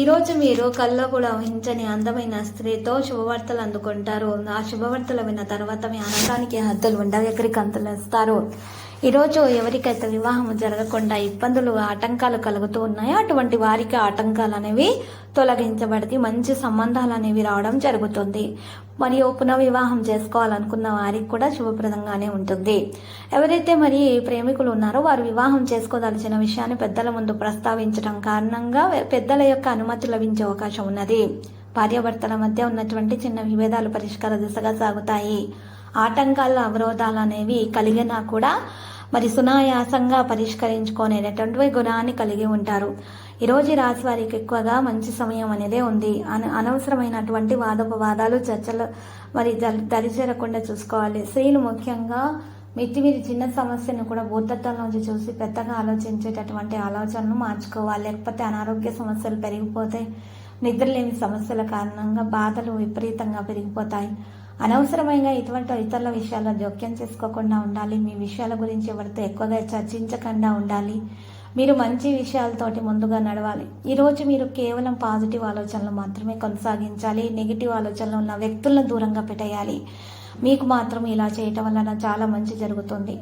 ఈరోజు మీరు కల్లో కూడా ఊహించని అందమైన స్త్రీతో శుభవార్తలు అందుకుంటారు. ఆ శుభవార్తలు విన్న తర్వాత మీ ఆనందానికి హద్దులు ఉండవు. ఎక్కడికి అంతలేస్తారు. ఈరోజు ఎవరికైతే వివాహం జరగకుండా ఇబ్బందులు ఆటంకాలు కలుగుతూ ఉన్నాయో అటువంటి వారికి ఆటంకాలు అనేవి తొలగించబడి మంచి సంబంధాలు అనేవి రావడం జరుగుతుంది. మరియు పునర్వివాహం చేసుకోవాలనుకున్న వారికి కూడా శుభప్రదంగానే ఉంటుంది. ఎవరైతే మరి ప్రేమికులు ఉన్నారో వారు వివాహం చేసుకోదలిచిన విషయాన్ని పెద్దల ముందు ప్రస్తావించడం కారణంగా పెద్దల యొక్క అనుమతి లభించే అవకాశం ఉన్నది. భార్యాభర్తల మధ్య ఉన్నటువంటి చిన్న విభేదాలు పరిష్కార దిశగా సాగుతాయి. ఆటంకాలు అవరోధాలు అనేవి కలిగినా కూడా మరి సునాయాసంగా పరిష్కరించుకునేటటువంటి గుణాన్ని కలిగి ఉంటారు. ఈరోజు రాశి వారికి ఎక్కువగా మంచి సమయం అనేదే ఉంది. అన అనవసరమైనటువంటి వాదోపవాదాలు చర్చలు మరి దరి- దరిచేరకుండా చూసుకోవాలి. స్త్రీలు ముఖ్యంగా మితిమీరి చిన్న సమస్యను కూడా భూతత్వంలోంచి చూసి పెద్దగా ఆలోచించేటటువంటి ఆలోచనలు మార్చుకోవాలి. లేకపోతే అనారోగ్య సమస్యలు పెరిగిపోతే నిద్రలేని సమస్యల కారణంగా బాధలు విపరీతంగా పెరిగిపోతాయి. అనవసరమైన ఇటువంటి ఇతరుల విషయాల్లో జోక్యం చేసుకోకుండా ఉండాలి. మీ విషయాల గురించి ఎవరితో ఎక్కువగా చర్చించకుండా ఉండాలి. మీరు మంచి విషయాలతోటి ముందుగా నడవాలి. ఈరోజు మీరు కేవలం పాజిటివ్ ఆలోచనలు మాత్రమే కొనసాగించాలి. నెగిటివ్ ఆలోచనలు ఉన్న వ్యక్తులను దూరంగా పెట్టేయాలి. మీకు మాత్రం ఇలా చేయటం వలన చాలా మంచి జరుగుతుంది.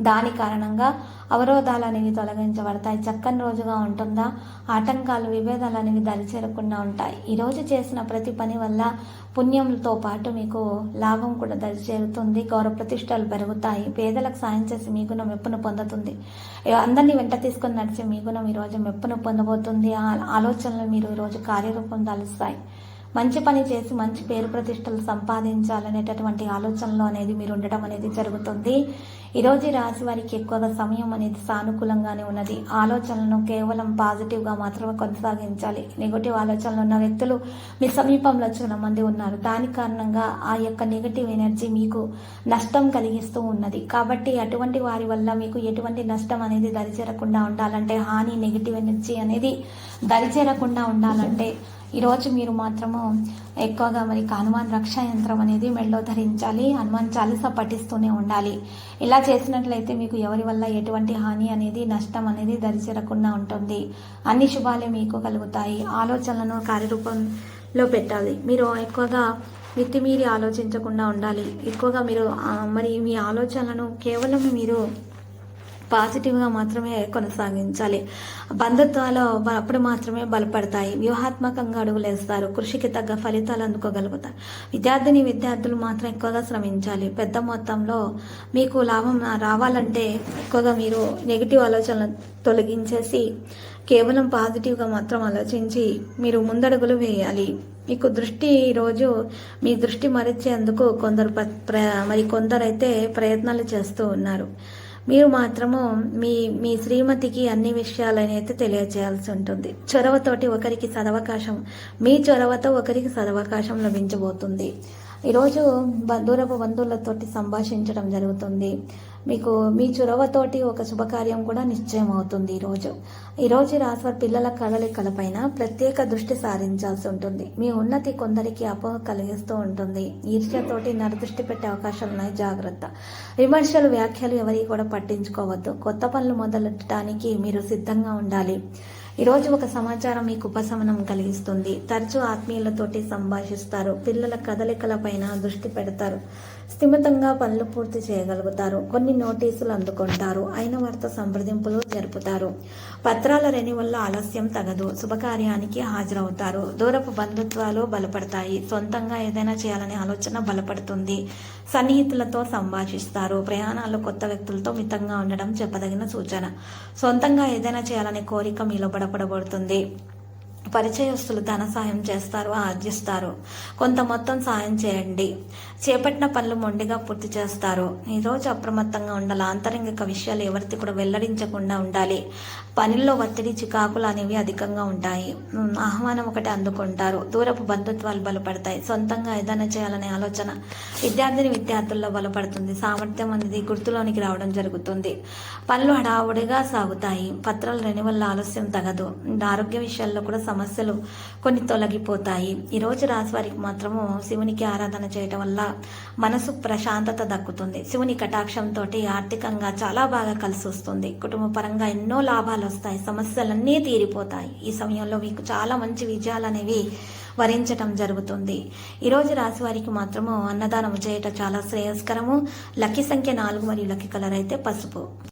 దాని కారణంగా అవరోధాలు అనేవి తొలగించబడతాయి. చక్కని రోజుగా ఉంటుందా? ఆటంకాలు విభేదాలు అనేవి దరిచేరకుండా ఉంటాయి. ఈరోజు చేసిన ప్రతి పని వల్ల పుణ్యంతో పాటు మీకు లాభం కూడా దరిచేరుతుంది. గౌరవ ప్రతిష్టలు పెరుగుతాయి. పేదలకు సాయం చేసి మీ గుణం మెప్పును పొందుతుంది. అందరినీ వెంట తీసుకొని నడిచే మీ గుణం ఈరోజు మెప్పును పొందబోతుంది. ఆ ఆలోచనలు మీరు ఈరోజు కార్యరూపం దాలుస్తాయి. మంచి పని చేసి మంచి పేరు ప్రతిష్టలు సంపాదించాలనేటటువంటి ఆలోచనలో అనేది మీరు ఉండటం అనేది జరుగుతుంది. ఈరోజు రాశి వారికి ఎక్కువగా సమయం అనేది సానుకూలంగానే ఉన్నది. ఆలోచనలను కేవలం పాజిటివ్గా మాత్రమే కొనసాగించాలి. నెగటివ్ ఆలోచనలు ఉన్న వ్యక్తులు మీ సమీపంలో చాలా మంది ఉన్నారు. దాని కారణంగా ఆ యొక్క నెగటివ్ ఎనర్జీ మీకు నష్టం కలిగిస్తూ ఉన్నది. కాబట్టి అటువంటి వారి వల్ల మీకు ఎటువంటి నష్టం అనేది దరిచేరకుండా ఉండాలంటే హాని నెగటివ్ ఎనర్జీ అనేది దరిచేరకుండా ఉండాలంటే ఈరోజు మీరు మాత్రము ఎక్కువగా మరి హనుమాన్ రక్షా యంత్రం అనేది మెళ్ళో ధరించాలి హనుమాన్ చాలీసా పఠిస్తూనే ఉండాలి. ఇలా చేసినట్లయితే మీకు ఎవరి వల్ల ఎటువంటి హాని అనేది నష్టం అనేది దరిచేరకుండా ఉంటుంది. అన్ని శుభాలే మీకు కలుగుతాయి. ఆలోచనలను కార్యరూపంలో పెట్టాలి. మీరు ఎక్కువగా మితిమీరి ఆలోచించకుండా ఉండాలి. ఎక్కువగా మీరు మరి మీ ఆలోచనలను కేవలం మీరు పాజిటివ్గా మాత్రమే కొనసాగించాలి. బంధుత్వాలు అప్పుడు మాత్రమే బలపడతాయి. వ్యూహాత్మకంగా అడుగులేస్తారు కృషికి తగ్గ ఫలితాలు అందుకోగలుగుతారు. విద్యార్థిని విద్యార్థులు మాత్రం ఎక్కువగా శ్రమించాలి. పెద్ద మొత్తంలో మీకు లాభం రావాలంటే ఎక్కువగా మీరు నెగిటివ్ ఆలోచనలు తొలగించేసి కేవలం పాజిటివ్గా మాత్రం ఆలోచించి మీరు ముందడుగులు వేయాలి. మీకు దృష్టి ఈరోజు మీ దృష్టి మరిచేందుకు కొందరు ప్ర- మరి కొందరైతే ప్రయత్నాలు చేస్తూ ఉన్నారు. మీరు మాత్రము మీ మీ శ్రీమతికి అన్ని విషయాలనైతే తెలియజేయాల్సి ఉంటుంది. చొరవతోటి ఒకరికి సదవకాశం మీ చొరవతో ఒకరికి సదవకాశం లభించబోతుంది. ఈరోజు దూరపు బంధువులతోటి సంభాషించడం జరుగుతుంది. మీకు మీ చొరవతోటి ఒక శుభకార్యం కూడా నిశ్చయం అవుతుంది ఈరోజు ఈరోజు రాశివారి పిల్లల కలలికలపైన ప్రత్యేక దృష్టి సారించాల్సి ఉంటుంది. మీ ఉన్నతి కొందరికి అపోహ కలిగిస్తూ ఉంటుంది. ఈర్ష్యతోటి నరదృష్టి పెట్టే అవకాశాలు ఉన్నాయి. జాగ్రత్త. విమర్శలు వ్యాఖ్యలు ఎవరికి కూడా పట్టించుకోవద్దు. కొత్త పనులు మొదలెట్టడానికి మీరు సిద్ధంగా ఉండాలి. ఈరోజు ఒక సమాచారం మీకు ఉపశమనం కలిగిస్తుంది. తరచూ ఆత్మీయులతోటి సంభాషిస్తారు. పిల్లల కదలికలపైన దృష్టి పెడతారు. స్థిమితంగా పనులు పూర్తి చేయగలుగుతారు. కొన్ని నోటీసులు అందుకుంటారు. అయిన వారితో సంప్రదింపులు జరుపుతారు. పత్రాల రెని వల్ల ఆలస్యం తగదు. శుభకార్యానికి హాజరవుతారు. దూరపు బంధుత్వాలు బలపడతాయి. సొంతంగా ఏదైనా చేయాలనే ఆలోచన బలపడుతుంది. సన్నిహితులతో సంభాషిస్తారు. ప్రయాణాలు కొత్త వ్యక్తులతో మితంగా ఉండడం చెప్పదగిన సూచన. సొంతంగా ఏదైనా చేయాలనే కోరిక మీలో బలపడబడుతుంది పరిచయస్తులు ధన సాయం చేస్తారు ఆర్జిస్తారు. కొంత మొత్తం సాయం చేయండి. చేపట్టిన పనులు మొండిగా పూర్తి చేస్తారు. ఈరోజు అప్రమత్తంగా ఉండాలి. ఆంతరంగిక విషయాలు ఎవరికి కూడా వెల్లడించకుండా ఉండాలి. పనుల్లో ఒత్తిడి చికాకులు అనేవి అధికంగా ఉంటాయి. ఆహ్వానం ఒకటి అందుకుంటారు. దూరపు బంధుత్వాలు బలపడతాయి. సొంతంగా ఏదైనా చేయాలనే ఆలోచన విద్యార్థిని విద్యార్థుల్లో బలపడుతుంది. సామర్థ్యం అనేది గుర్తులోనికి రావడం జరుగుతుంది. పనులు హడావుడిగా సాగుతాయి. పత్రాలు రెనివల్ల ఆలస్యం తగదు. ఆరోగ్య విషయాల్లో కూడా సమస్యలు కొన్ని తొలగిపోతాయి. ఈ రోజు రాశి వారికి మాత్రము శివునికి ఆరాధన చేయటం వల్ల మనసు ప్రశాంతత దక్కుతుంది. శివుని కటాక్షంతో ఆర్థికంగా చాలా బాగా కలిసి వస్తుంది. కుటుంబ పరంగా ఎన్నో లాభాలు వస్తాయి. సమస్యలన్నీ తీరిపోతాయి. ఈ సమయంలో మీకు చాలా మంచి విజయాలు అనేవి వరించటం జరుగుతుంది. ఈరోజు రాశి వారికి మాత్రము అన్నదానం చేయటం చాలా శ్రేయస్కరము. లక్కీ సంఖ్య నాలుగు మరియు లక్కీ కలర్ అయితే పసుపు.